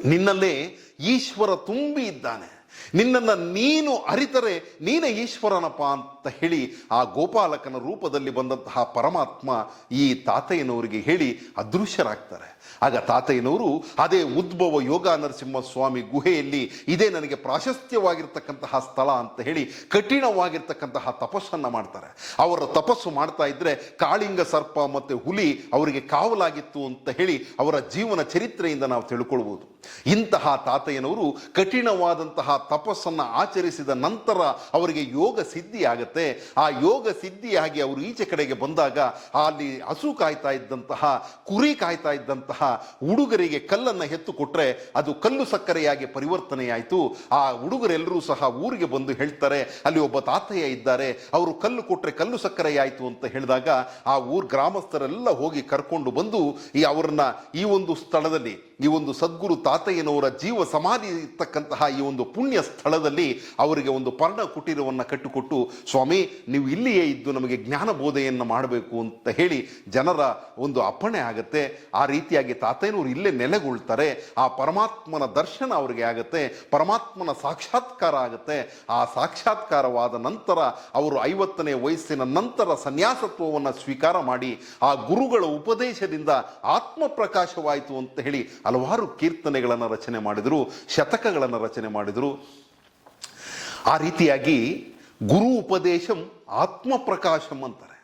ನಿನ್ನಲ್ಲೇ ಈಶ್ವರ ತುಂಬಿ ಇದ್ದಾನೆ. ನಿನ್ನನ್ನು ನೀನು ಅರಿತರೆ ನೀನೇ ಈಶ್ವರನಪ್ಪ ಅಂತ. ಹೇಳಿ ಆ ಗೋಪಾಲಕನ ರೂಪದಲ್ಲಿ ಬಂದಂತಹ ಪರಮಾತ್ಮ ಈ ತಾತಯ್ಯನವರಿಗೆ ಹೇಳಿ ಅದೃಶ್ಯರಾಗ್ತಾರೆ. ಆಗ ತಾತಯ್ಯನವರು ಅದೇ ಉದ್ಭವ ಯೋಗ ನರಸಿಂಹ ಸ್ವಾಮಿ ಗುಹೆಯಲ್ಲಿ ಇದೇ ನನಗೆ ಪ್ರಾಶಸ್ತ್ಯವಾಗಿರ್ತಕ್ಕಂತಹ ಸ್ಥಳ ಅಂತ ಹೇಳಿ ಕಠಿಣವಾಗಿರ್ತಕ್ಕಂತಹ ತಪಸ್ಸನ್ನ ಮಾಡ್ತಾರೆ. ಅವರ ತಪಸ್ಸು ಮಾಡ್ತಾ ಇದ್ರೆ ಕಾಳಿಂಗ ಸರ್ಪ ಮತ್ತೆ ಹುಲಿ ಅವರಿಗೆ ಕಾವಲಾಗಿತ್ತು ಅಂತ ಹೇಳಿ ಅವರ ಜೀವನ ಚರಿತ್ರೆಯಿಂದ ನಾವು ತಿಳ್ಕೊಳ್ಬೋದು. ಇಂತಹ ತಾತಯ್ಯನವರು ಕಠಿಣವಾದಂತಹ ತಪಸ್ಸನ್ನ ಆಚರಿಸಿದ ನಂತರ ಅವರಿಗೆ ಯೋಗ ಸಿದ್ಧಿ ಆಗತ್ತೆ ಆ ಯೋಗ ಸಿದ್ಧಿಯಾಗಿ ಅವರು ಈಚೆ ಕಡೆಗೆ ಬಂದಾಗ ಅಲ್ಲಿ ಹಸು ಕಾಯ್ತಾ ಇದ್ದಂತಹ, ಕುರಿ ಕಾಯ್ತಾ ಇದ್ದಂತಹ ಹುಡುಗರಿಗೆ ಕಲ್ಲನ್ನು ಎತ್ತು ಕೊಟ್ಟರೆ ಅದು ಕಲ್ಲು ಸಕ್ಕರೆಯಾಗಿ ಪರಿವರ್ತನೆಯಾಯಿತು. ಆ ಹುಡುಗರೆಲ್ಲರೂ ಸಹ ಊರಿಗೆ ಬಂದು ಹೇಳ್ತಾರೆ, ಅಲ್ಲಿ ಒಬ್ಬ ತಾತಯ್ಯ ಇದ್ದಾರೆ, ಅವರು ಕಲ್ಲು ಕೊಟ್ಟರೆ ಕಲ್ಲು ಸಕ್ಕರೆಯಾಯಿತು ಅಂತ ಹೇಳಿದಾಗ ಆ ಊರ್ ಗ್ರಾಮಸ್ಥರೆಲ್ಲ ಹೋಗಿ ಕರ್ಕೊಂಡು ಬಂದು ಈ ಅವರನ್ನ ಈ ಒಂದು ಸ್ಥಳದಲ್ಲಿ ಈ ಒಂದು ಸದ್ಗುರು ತಾತಯ್ಯನವರ ಜೀವ ಸಮಾಧಿ ಇರ್ತಕ್ಕಂತಹ ಈ ಒಂದು ಪುಣ್ಯ ಸ್ಥಳದಲ್ಲಿ ಅವರಿಗೆ ಒಂದು ಪರ್ಣ ಕುಟೀರವನ್ನು ಕಟ್ಟಿಕೊಟ್ಟು, ಸ್ವಾಮಿ, ನೀವು ಇಲ್ಲಿಯೇ ಇದ್ದು ನಮಗೆ ಜ್ಞಾನ ಬೋಧೆಯನ್ನು ಮಾಡಬೇಕು ಅಂತ ಹೇಳಿ ಜನರ ಒಂದು ಅಪ್ಪಣೆ ಆಗತ್ತೆ. ಆ ರೀತಿಯಾಗಿ ತಾತಯ್ಯನವರು ಇಲ್ಲೇ ನೆಲೆಗೊಳ್ತಾರೆ. ಆ ಪರಮಾತ್ಮನ ದರ್ಶನ ಅವರಿಗೆ ಆಗತ್ತೆ. ಪರಮಾತ್ಮನ ಸಾಕ್ಷಾತ್ಕಾರ ಆಗುತ್ತೆ. ಆ ಸಾಕ್ಷಾತ್ಕಾರವಾದ ನಂತರ ಅವರು ಐವತ್ತನೇ ವಯಸ್ಸಿನ ನಂತರ ಸನ್ಯಾಸತ್ವವನ್ನು ಸ್ವೀಕಾರ ಮಾಡಿ, ಆ ಗುರುಗಳ ಉಪದೇಶದಿಂದ ಆತ್ಮ ಪ್ರಕಾಶವಾಯಿತು ಅಂತ ಹೇಳಿ ಹಲವಾರು ಕೀರ್ತನೆಗಳನ್ನು ರಚನೆ ಮಾಡಿದರು, ಶತಕಗಳನ್ನು ರಚನೆ ಮಾಡಿದರು. ಆ ರೀತಿಯಾಗಿ ಗುರು ಉಪದೇಶಂ ಆತ್ಮ ಪ್ರಕಾಶಂ ಅಂತಾರೆ.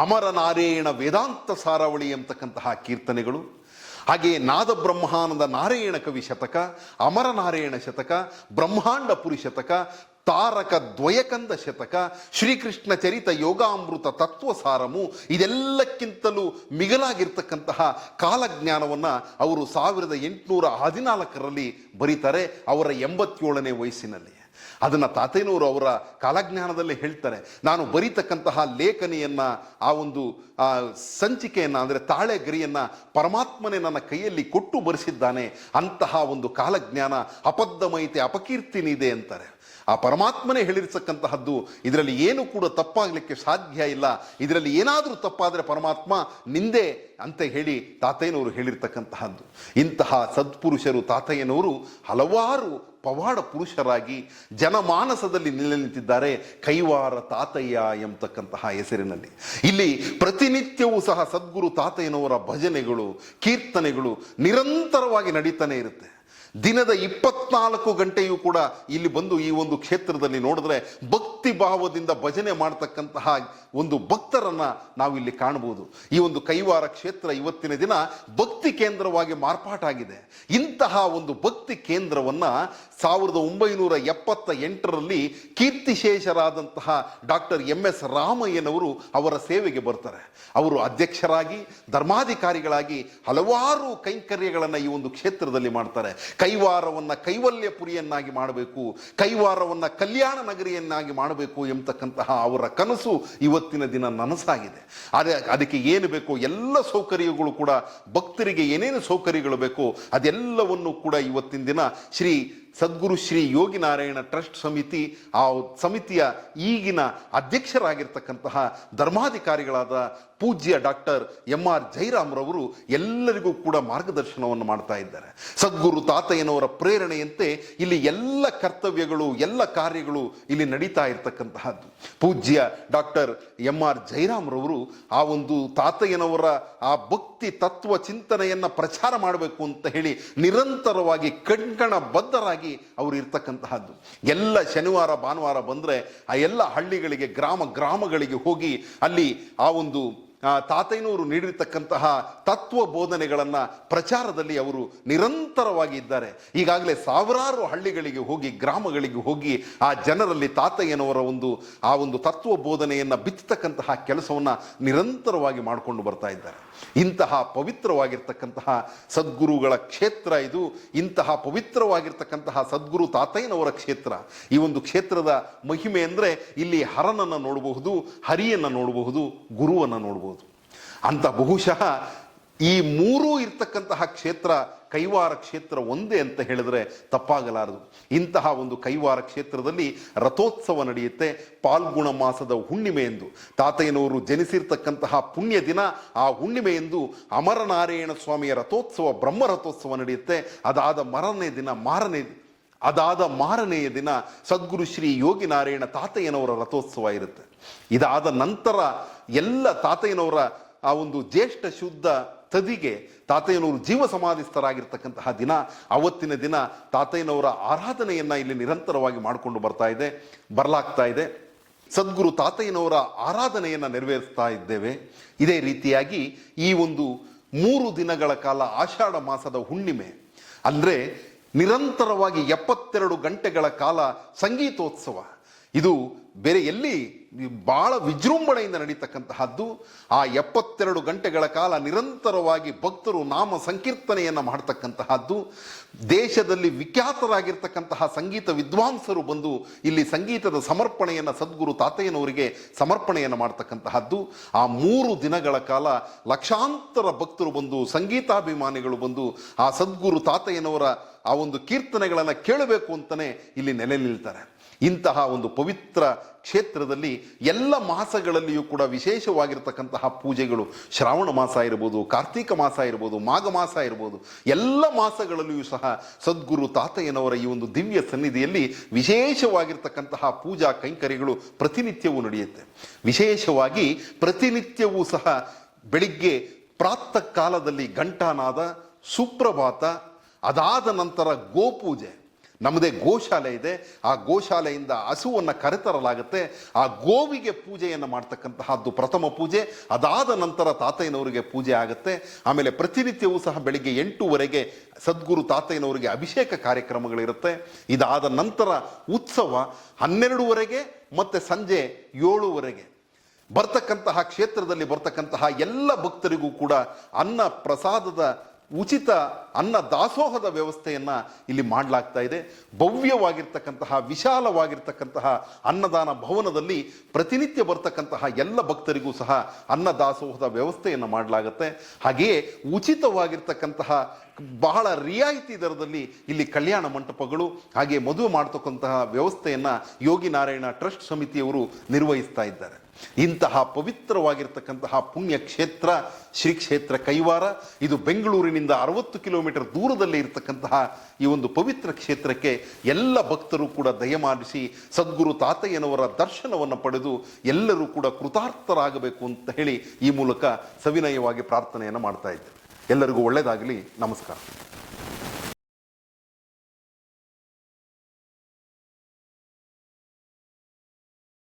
ಅಮರ ನಾರಾಯಣ ವೇದಾಂತ ಸಾರಾವಳಿ ಎಂಬತಕ್ಕಂತಹ ಕೀರ್ತನೆಗಳು. ಹಾಗೆಯೇ ನಾದ ಬ್ರಹ್ಮಾನಂದ ನಾರಾಯಣ ಕವಿ ಶತಕ ಅಮರ ನಾರಾಯಣ ಶತಕ ಬ್ರಹ್ಮಾಂಡ ಪುರಿ ಶತಕ ತಾರಕ ದ್ವಯಕಂದ ಶತಕ, ಶ್ರೀಕೃಷ್ಣ ಚರಿತ ಯೋಗಾಮೃತ ತತ್ವಸಾರಮು, ಇದೆಲ್ಲಕ್ಕಿಂತಲೂ ಮಿಗಿಲಾಗಿರ್ತಕ್ಕಂತಹ ಕಾಲಜ್ಞಾನವನ್ನು ಅವರು ಸಾವಿರದ ಎಂಟುನೂರ ಹದಿನಾಲ್ಕರಲ್ಲಿ ಬರೀತಾರೆ, ಅವರ ಎಂಬತ್ತೇಳನೇ ವಯಸ್ಸಿನಲ್ಲಿ. ಅದನ್ನು ತಾತೇನೂರು ಅವರ ಕಾಲಜ್ಞಾನದಲ್ಲಿ ಹೇಳ್ತಾರೆ. ನಾನು ಬರೀತಕ್ಕಂತಹ ಲೇಖನಿಯನ್ನ, ಆ ಒಂದು ಸಂಚಿಕೆಯನ್ನು, ಅಂದರೆ ತಾಳೆ ಗರಿಯನ್ನು ಪರಮಾತ್ಮನೇ ನನ್ನ ಕೈಯಲ್ಲಿ ಕೊಟ್ಟು ಬರೆಸಿದ್ದಾನೆ, ಅಂತಹ ಒಂದು ಕಾಲಜ್ಞಾನ ಅಪದ್ದಮೈತೆ ಅಪಕೀರ್ತಿನಿದೆ ಅಂತಾರೆ. ಆ ಪರಮಾತ್ಮನೇ ಹೇಳಿರ್ತಕ್ಕಂತಹದ್ದು, ಇದರಲ್ಲಿ ಏನು ಕೂಡ ತಪ್ಪಾಗಲಿಕ್ಕೆ ಸಾಧ್ಯ ಇಲ್ಲ. ಇದರಲ್ಲಿ ಏನಾದರೂ ತಪ್ಪಾದರೆ ಪರಮಾತ್ಮ ನಿಂದೆ ಅಂತ ಹೇಳಿ ತಾತಯ್ಯನವರು ಹೇಳಿರ್ತಕ್ಕಂತಹದ್ದು. ಇಂತಹ ಸತ್ಪುರುಷರು ತಾತಯ್ಯನವರು ಹಲವಾರು ಪವಾಡ ಪುರುಷರಾಗಿ ಜನಮಾನಸದಲ್ಲಿ ನಿಲ್ಲ ನಿಂತಿದ್ದಾರೆ. ಕೈವಾರ ತಾತಯ್ಯ ಎಂಬತಕ್ಕಂತಹ ಹೆಸರಿನಲ್ಲಿ. ಇಲ್ಲಿ ಪ್ರತಿನಿತ್ಯವೂ ಸಹ ಸದ್ಗುರು ತಾತಯ್ಯನವರ ಭಜನೆಗಳು, ಕೀರ್ತನೆಗಳು ನಿರಂತರವಾಗಿ ನಡೀತಾನೆ ಇರುತ್ತೆ. ದಿನದ ಇಪ್ಪತ್ನಾಲ್ಕು ಗಂಟೆಯೂ ಕೂಡ ಇಲ್ಲಿ ಬಂದು ಈ ಒಂದು ಕ್ಷೇತ್ರದಲ್ಲಿ ನೋಡಿದ್ರೆ ಭಕ್ತಿ ಭಾವದಿಂದ ಭಜನೆ ಮಾಡ್ತಕ್ಕಂತಹ ಒಂದು ಭಕ್ತರನ್ನ ನಾವು ಇಲ್ಲಿ ಕಾಣಬಹುದು. ಈ ಒಂದು ಕೈವಾರ ಕ್ಷೇತ್ರ ಇವತ್ತಿನ ದಿನ ಭಕ್ತಿ ಕೇಂದ್ರವಾಗಿ ಮಾರ್ಪಾಟಾಗಿದೆ. ಇಂತಹ ಒಂದು ಭಕ್ತಿ ಕೇಂದ್ರವನ್ನ ಸಾವಿರದ ಒಂಬೈನೂರ ಎಪ್ಪತ್ತ ಎಂಟರಲ್ಲಿ ಕೀರ್ತಿಶೇಷರಾದಂತಹ ಡಾಕ್ಟರ್ ಎಂ ಎಸ್ ರಾಮಯ್ಯನವರು ಅವರ ಸೇವೆಗೆ ಬರ್ತಾರೆ. ಅವರು ಅಧ್ಯಕ್ಷರಾಗಿ, ಧರ್ಮಾಧಿಕಾರಿಗಳಾಗಿ ಹಲವಾರು ಕೈಂಕರ್ಯಗಳನ್ನು ಈ ಒಂದು ಕ್ಷೇತ್ರದಲ್ಲಿ ಮಾಡ್ತಾರೆ. ಕೈವಾರವನ್ನ ಕೈವಲ್ಯಪುರಿಯನ್ನಾಗಿ ಮಾಡಬೇಕು, ಕೈವಾರವನ್ನ ಕಲ್ಯಾಣ ನಗರಿಯನ್ನಾಗಿ ಮಾಡಬೇಕು ಎಂಬತಕ್ಕಂತಹ ಅವರ ಕನಸು ಇವತ್ತಿನ ದಿನ ನನಸಾಗಿದೆ. ಅದೇ ಅದಕ್ಕೆ ಏನು ಬೇಕೋ ಎಲ್ಲ ಸೌಕರ್ಯಗಳು ಕೂಡ ಭಕ್ತರಿಗೆ ಏನೇನು ಸೌಕರ್ಯಗಳು ಬೇಕೋ ಅದೆಲ್ಲವನ್ನು ಕೂಡ ಇವತ್ತಿನ ದಿನ ಶ್ರೀ ಸದ್ಗುರು ಶ್ರೀ ಯೋಗಿ ನಾರಾಯಣ ಟ್ರಸ್ಟ್ ಸಮಿತಿ, ಆ ಸಮಿತಿಯ ಈಗಿನ ಅಧ್ಯಕ್ಷರಾಗಿರ್ತಕ್ಕಂತಹ ಧರ್ಮಾಧಿಕಾರಿಗಳಾದ ಪೂಜ್ಯ ಡಾಕ್ಟರ್ ಎಂ ಆರ್ ಜೈರಾಮ್ರವರು ಎಲ್ಲರಿಗೂ ಕೂಡ ಮಾರ್ಗದರ್ಶನವನ್ನು ಮಾಡ್ತಾ ಇದ್ದಾರೆ. ಸದ್ಗುರು ತಾತಯ್ಯನವರ ಪ್ರೇರಣೆಯಂತೆ ಇಲ್ಲಿ ಎಲ್ಲ ಕರ್ತವ್ಯಗಳು, ಎಲ್ಲ ಕಾರ್ಯಗಳು ಇಲ್ಲಿ ನಡೀತಾ ಇರತಕ್ಕಂತಹದ್ದು. ಪೂಜ್ಯ ಡಾಕ್ಟರ್ ಎಂ ಆರ್ ಜೈರಾಮ್ರವರು ಆ ಒಂದು ತಾತಯ್ಯನವರ ಆ ಭಕ್ತಿ ತತ್ವ ಚಿಂತನೆಯನ್ನ ಪ್ರಚಾರ ಮಾಡಬೇಕು ಅಂತ ಹೇಳಿ ನಿರಂತರವಾಗಿ ಕಣ್ಕಣ ಬದ್ಧರಾಗಿ ಅವರು ಇರ್ತಕ್ಕಂತಹದ್ದು. ಎಲ್ಲ ಶನಿವಾರ, ಭಾನುವಾರ ಬಂದರೆ ಆ ಎಲ್ಲ ಹಳ್ಳಿಗಳಿಗೆ, ಗ್ರಾಮ ಗ್ರಾಮಗಳಿಗೆ ಹೋಗಿ ಅಲ್ಲಿ ಆ ಒಂದು ತಾತಯ್ಯನವರು ನೀಡಿರ್ತಕ್ಕಂತಹ ತತ್ವ ಬೋಧನೆಗಳನ್ನು ಪ್ರಚಾರದಲ್ಲಿ ಅವರು ನಿರಂತರವಾಗಿ ಇದ್ದಾರೆ. ಈಗಾಗಲೇ ಸಾವಿರಾರು ಹಳ್ಳಿಗಳಿಗೆ ಹೋಗಿ, ಗ್ರಾಮಗಳಿಗೆ ಹೋಗಿ ಆ ಜನರಲ್ಲಿ ತಾತಯ್ಯನವರ ಒಂದು, ಆ ಒಂದು ತತ್ವ ಬೋಧನೆಯನ್ನು ಬಿತ್ತತಕ್ಕಂತಹ ಕೆಲಸವನ್ನು ನಿರಂತರವಾಗಿ ಮಾಡಿಕೊಂಡು ಬರ್ತಾ ಇದ್ದಾರೆ. ಇಂತಹ ಪವಿತ್ರವಾಗಿರ್ತಕ್ಕಂತಹ ಸದ್ಗುರುಗಳ ಕ್ಷೇತ್ರ ಇದು. ಇಂತಹ ಪವಿತ್ರವಾಗಿರ್ತಕ್ಕಂತಹ ಸದ್ಗುರು ತಾತಯ್ಯನವರ ಕ್ಷೇತ್ರ. ಈ ಒಂದು ಕ್ಷೇತ್ರದ ಮಹಿಮೆ ಅಂದರೆ ಇಲ್ಲಿ ಹರನನ್ನು ನೋಡಬಹುದು, ಹರಿಯನ್ನು ನೋಡಬಹುದು, ಗುರುವನ್ನು ನೋಡಬಹುದು. ಅಂತ ಬಹುಶಃ ಈ ಮೂರೂ ಇರ್ತಕ್ಕಂತಹ ಕ್ಷೇತ್ರ ಕೈವಾರ ಕ್ಷೇತ್ರ ಒಂದೇ ಅಂತ ಹೇಳಿದ್ರೆ ತಪ್ಪಾಗಲಾರದು. ಇಂತಹ ಒಂದು ಕೈವಾರ ಕ್ಷೇತ್ರದಲ್ಲಿ ರಥೋತ್ಸವ ನಡೆಯುತ್ತೆ ಪಾಲ್ಗುಣ ಮಾಸದ ಹುಣ್ಣಿಮೆ ಎಂದು. ತಾತಯ್ಯನವರು ಜನಿಸಿರ್ತಕ್ಕಂತಹ ಪುಣ್ಯ ದಿನ ಆ ಹುಣ್ಣಿಮೆ ಎಂದು ಅಮರನಾರಾಯಣ ಸ್ವಾಮಿಯ ರಥೋತ್ಸವ ಬ್ರಹ್ಮ ರಥೋತ್ಸವ ನಡೆಯುತ್ತೆ. ಅದಾದ ಮರನೇ ದಿನ, ಮಾರನೇ ಅದಾದ ಮಾರನೆಯ ದಿನ ಸದ್ಗುರು ಶ್ರೀ ಯೋಗಿ ನಾರಾಯಣ ತಾತಯ್ಯನವರ ರಥೋತ್ಸವ ಇರುತ್ತೆ. ಇದಾದ ನಂತರ ಎಲ್ಲ ತಾತಯ್ಯನವರ ಆ ಒಂದು ಜ್ಯೇಷ್ಠ ಶುದ್ಧ ತದಿಗೆ ತಾತಯ್ಯನವರು ಜೀವ ಸಮಾಧಿಸ್ಥರಾಗಿರ್ತಕ್ಕಂತಹ ದಿನ ಅವತ್ತಿನ ದಿನ ತಾತಯ್ಯನವರ ಆರಾಧನೆಯನ್ನ ಇಲ್ಲಿ ನಿರಂತರವಾಗಿ ಮಾಡಿಕೊಂಡು ಬರ್ತಾ ಇದೆ, ಬರಲಾಗ್ತಾ ಇದೆ. ಸದ್ಗುರು ತಾತಯ್ಯನವರ ಆರಾಧನೆಯನ್ನು ನೆರವೇರಿಸ್ತಾ ಇದ್ದೇವೆ. ಇದೇ ರೀತಿಯಾಗಿ ಈ ಒಂದು ಮೂರು ದಿನಗಳ ಕಾಲ ಆಷಾಢ ಮಾಸದ ಹುಣ್ಣಿಮೆ, ಅಂದರೆ ನಿರಂತರವಾಗಿ ಎಪ್ಪತ್ತೆರಡು ಗಂಟೆಗಳ ಕಾಲ ಸಂಗೀತೋತ್ಸವ. ಇದು ಬೇರೆ ಎಲ್ಲಿ ಬಹಳ ವಿಜೃಂಭಣೆಯಿಂದ ನಡೀತಕ್ಕಂತಹದ್ದು, ಆ ಎಪ್ಪತ್ತೆರಡು ಗಂಟೆಗಳ ಕಾಲ ನಿರಂತರವಾಗಿ ಭಕ್ತರು ನಾಮ ಸಂಕೀರ್ತನೆಯನ್ನು ಮಾಡತಕ್ಕಂತಹದ್ದು, ದೇಶದಲ್ಲಿ ವಿಖ್ಯಾತರಾಗಿರ್ತಕ್ಕಂತಹ ಸಂಗೀತ ವಿದ್ವಾಂಸರು ಬಂದು ಇಲ್ಲಿ ಸಂಗೀತದ ಸಮರ್ಪಣೆಯನ್ನು ಸದ್ಗುರು ತಾತಯ್ಯನವರಿಗೆ ಸಮರ್ಪಣೆಯನ್ನು ಮಾಡ್ತಕ್ಕಂತಹದ್ದು, ಆ ಮೂರು ದಿನಗಳ ಕಾಲ ಲಕ್ಷಾಂತರ ಭಕ್ತರು ಬಂದು, ಸಂಗೀತಾಭಿಮಾನಿಗಳು ಬಂದು, ಆ ಸದ್ಗುರು ತಾತಯ್ಯನವರ ಆ ಒಂದು ಕೀರ್ತನೆಗಳನ್ನು ಕೇಳಬೇಕು ಅಂತಲೇ ಇಲ್ಲಿ ನೆಲೆ ನಿಲ್ತಾರೆ ಇಂತಹ ಒಂದು ಪವಿತ್ರ ಕ್ಷೇತ್ರದಲ್ಲಿ ಎಲ್ಲ ಮಾಸಗಳಲ್ಲಿಯೂ ಕೂಡ ವಿಶೇಷವಾಗಿರ್ತಕ್ಕಂತಹ ಪೂಜೆಗಳು. ಶ್ರಾವಣ ಮಾಸ ಇರ್ಬೋದು, ಕಾರ್ತೀಕ ಮಾಸ ಇರ್ಬೋದು, ಮಾಘ ಮಾಸ ಇರ್ಬೋದು, ಎಲ್ಲ ಮಾಸಗಳಲ್ಲಿಯೂ ಸಹ ಸದ್ಗುರು ತಾತಯ್ಯನವರ ಈ ಒಂದು ದಿವ್ಯ ಸನ್ನಿಧಿಯಲ್ಲಿ ವಿಶೇಷವಾಗಿರ್ತಕ್ಕಂತಹ ಪೂಜಾ ಕೈಂಕರ್ಯಗಳು ಪ್ರತಿನಿತ್ಯವೂ ನಡೆಯುತ್ತೆ. ವಿಶೇಷವಾಗಿ ಪ್ರತಿನಿತ್ಯವೂ ಸಹ ಬೆಳಿಗ್ಗೆ ಪ್ರಾತಃ ಕಾಲದಲ್ಲಿ ಘಂಟಾನಾದ, ಸುಪ್ರಭಾತ, ಅದಾದ ನಂತರ ಗೋಪೂಜೆ. ನಮ್ಮದೇ ಗೋಶಾಲೆ ಇದೆ. ಆ ಗೋಶಾಲೆಯಿಂದ ಹಸುವನ್ನು ಕರೆತರಲಾಗುತ್ತೆ. ಆ ಗೋವಿಗೆ ಪೂಜೆಯನ್ನು ಮಾಡ್ತಕ್ಕಂತಹದ್ದು ಪ್ರಥಮ ಪೂಜೆ. ಅದಾದ ನಂತರ ತಾತಯ್ಯನವರಿಗೆ ಪೂಜೆ ಆಗುತ್ತೆ. ಆಮೇಲೆ ಪ್ರತಿನಿತ್ಯವೂ ಸಹ ಬೆಳಿಗ್ಗೆ ಎಂಟೂವರೆಗೆ ಸದ್ಗುರು ತಾತಯ್ಯನವರಿಗೆ ಅಭಿಷೇಕ ಕಾರ್ಯಕ್ರಮಗಳಿರುತ್ತೆ. ಇದಾದ ನಂತರ ಉತ್ಸವ ಹನ್ನೆರಡುವರೆಗೆ ಮತ್ತು ಸಂಜೆ ಏಳುವರೆಗೆ. ಬರ್ತಕ್ಕಂತಹ ಕ್ಷೇತ್ರದಲ್ಲಿ ಬರ್ತಕ್ಕಂತಹ ಎಲ್ಲ ಭಕ್ತರಿಗೂ ಕೂಡ ಅನ್ನ ಪ್ರಸಾದದ ಉಚಿತ ಅನ್ನ ದಾಸೋಹದ ವ್ಯವಸ್ಥೆಯನ್ನು ಇಲ್ಲಿ ಮಾಡಲಾಗ್ತಾ ಇದೆ. ಭವ್ಯವಾಗಿರ್ತಕ್ಕಂತಹ, ವಿಶಾಲವಾಗಿರ್ತಕ್ಕಂತಹ ಅನ್ನದಾನ ಭವನದಲ್ಲಿ ಪ್ರತಿನಿತ್ಯ ಬರ್ತಕ್ಕಂತಹ ಎಲ್ಲ ಭಕ್ತರಿಗೂ ಸಹ ಅನ್ನ ದಾಸೋಹದ ವ್ಯವಸ್ಥೆಯನ್ನು ಮಾಡಲಾಗುತ್ತೆ. ಹಾಗೆಯೇ ಉಚಿತವಾಗಿರ್ತಕ್ಕಂತಹ ಬಹಳ ರಿಯಾಯಿತಿ ದರದಲ್ಲಿ ಇಲ್ಲಿ ಕಲ್ಯಾಣ ಮಂಟಪಗಳು ಹಾಗೆ ಮದುವೆ ಮಾಡತಕ್ಕಂತಹ ವ್ಯವಸ್ಥೆಯನ್ನು ಯೋಗಿ ನಾರಾಯಣ ಟ್ರಸ್ಟ್ ಸಮಿತಿಯವರು ನಿರ್ವಹಿಸ್ತಾ ಇದ್ದಾರೆ. ಇಂತಹ ಪವಿತ್ರವಾಗಿರ್ತಕ್ಕಂತಹ ಪುಣ್ಯ ಕ್ಷೇತ್ರ ಶ್ರೀ ಕ್ಷೇತ್ರ ಕೈವಾರ, ಇದು ಬೆಂಗಳೂರಿನಿಂದ ಅರವತ್ತು ಕಿಲೋಮೀಟರ್ ದೂರದಲ್ಲಿ ಇರತಕ್ಕಂತಹ ಈ ಒಂದು ಪವಿತ್ರ ಕ್ಷೇತ್ರಕ್ಕೆ ಎಲ್ಲ ಭಕ್ತರು ಕೂಡ ದಯಮಾಡಿಸಿ ಸದ್ಗುರು ತಾತಯ್ಯನವರ ದರ್ಶನವನ್ನು ಪಡೆದು ಎಲ್ಲರೂ ಕೂಡ ಕೃತಾರ್ಥರಾಗಬೇಕು ಅಂತ ಹೇಳಿ ಈ ಮೂಲಕ ಸವಿನಯವಾಗಿ ಪ್ರಾರ್ಥನೆಯನ್ನು ಮಾಡ್ತಾ ಇದ್ದೇವೆ. ಎಲ್ಲರಿಗೂ ಒಳ್ಳೆಯದಾಗಲಿ ನಮಸ್ಕಾರ.